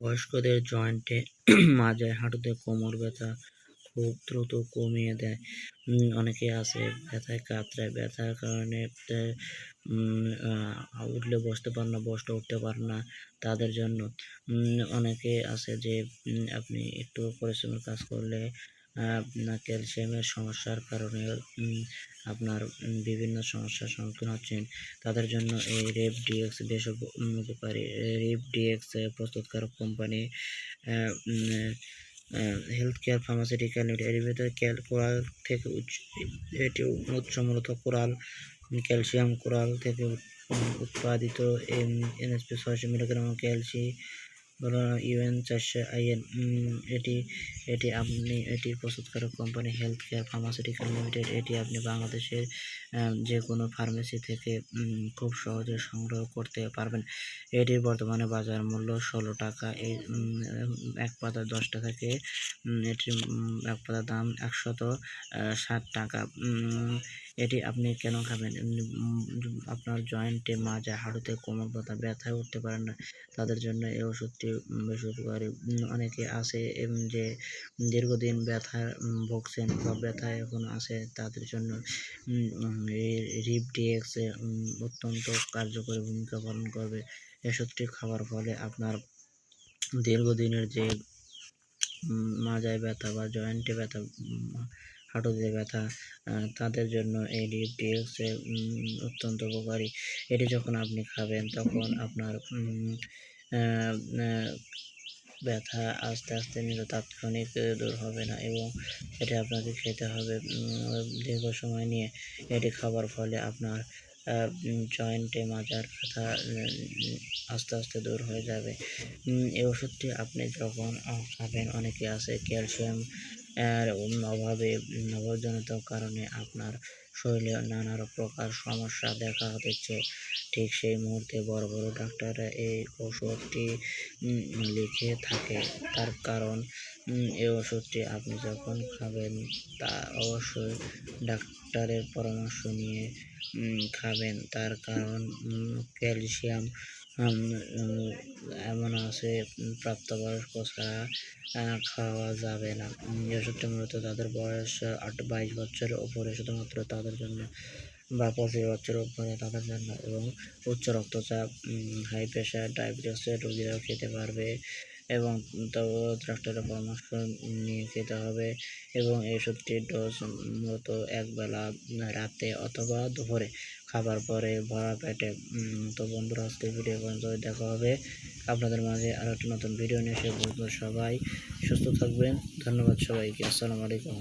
বয়স্কদের জয়েন্টে মাজায় হাঁটুতে কোমর ব্যথা খুব দ্রুত কমিয়ে দেয়। অনেকে আছে ব্যথায় কাতরায়, ব্যথার কারণে উঠলে বসতে পারে না, বসতে উঠতে পারে না তাদের জন্য। অনেকে আছে যে আপনি একটু পরিশ্রমের কাজ করলে ক্যালসিয়ামের সমস্যার কারণে আপনার বিভিন্ন সমস্যার সম্মুখীন হচ্ছেন। তাদের জন্য এই রেপ ডিএক্স বেশ উপ- উপকারী রেপ ডিএক্স প্রস্তুতকারক কোম্পানি হেলথ কেয়ার ফার্মাসিউটিক্যাল ভিতরে ক্যাল কোরাল থেকে উৎস এটি উৎস মূলত কোরাল ক্যালসিয়াম কোরাল থেকে উৎপাদিত এনএসপি ছয়শো মিলিগ্রাম ক্যালসি ইউএন চারশো আইএন এটি এটি আপনি এটি প্রস্তুতকারক company health care pharmaceutical limited এটি আপনি বাংলাদেশের যে কোনো ফার্মেসি থেকে খুব সহজে সংগ্রহ করতে পারবেন। এটির বর্তমানে বাজার মূল্য ষোলো টাকা এই এক পাতা দশ টাকা থেকে উম, এটির এক পাতার দাম একশত ষাট টাকা। এটি আপনি কেন খাবেন? আপনার জয়েন্টে মাজা হাঁটুতে কোমর ব্যথা ব্যথায় উঠতে পারেন না। তাদের জন্য এই ওষুধটি উম, বেশ উপকারী। অনেকে আছে যে দীর্ঘদিন ব্যথা ভুগছেন বা ব্যথা এখন আছে তাদের জন্য রিপ ডিএক্স অত্যন্ত কার্যকরী ভূমিকা পালন করবে। এসবটি খাওয়ার ফলে আপনার দীর্ঘদিনের যে মাজায় ব্যথা বা জয়েন্টে ব্যথা হাঁটুতে ব্যথা তাদের জন্য এই রিপ ডিএক্স অত্যন্ত উপকারী। এটি যখন আপনি খাবেন তখন আপনার ব্যথা আস্তে আস্তে নিলে, তাৎক্ষণিক দূর হবে না এবং এটি আপনাকে খেতে হবে। দীর্ঘ সময় নিয়ে এটি খাবার ফলে আপনার জয়েন্টে মাজার ব্যথা আস্তে আস্তে দূর হয়ে যাবে। এই ওষুধটি আপনি যখন খাবেন, অনেকে আছে ক্যালসিয়াম এর অভাবে অভাবজনিত কারণে আপনার শরীরে নানা প্রকার সমস্যা দেখা দিচ্ছে। ঠিক সেই মুহূর্তে বড় বড় ডাক্তাররা এই ওষুধটি লিখে থাকে। তার কারণ এই ওষুধটি আপনি যখন খাবেন, তা অবশ্যই ডাক্তারের পরামর্শ নিয়ে খাবেন। তার কারণ ক্যালসিয়াম এমন আছে, প্রাপ্তবয়স্ক ছাড়া খাওয়া যাবে না। ওষুধটি মূলত তাদের বয়স আট বাইশ বছরের ওপরে শুধুমাত্র তাদের জন্য বা পঁচিশ বছরের উপরে তাদের জন্য এবং উচ্চ রক্তচাপ হাই প্রেশার ডায়াবেটিসের রোগীরাও খেতে পারবে এবং তো ডাক্তারের পরামর্শ নিয়ে খেতে হবে এবং এই ওষুধটির ডোজ মূলত একবেলা রাতে অথবা দুপুরে খাবার পরে ভরা পেটে তো বন্ধুরা আজকে ভিডিও পর্যন্ত দেখা হবে। আপনাদের মাঝে আরও একটা নতুন ভিডিও নিয়ে। সে পর্যন্ত সবাই সুস্থ থাকবেন। ধন্যবাদ সবাইকে। আসসালামু আলাইকুম।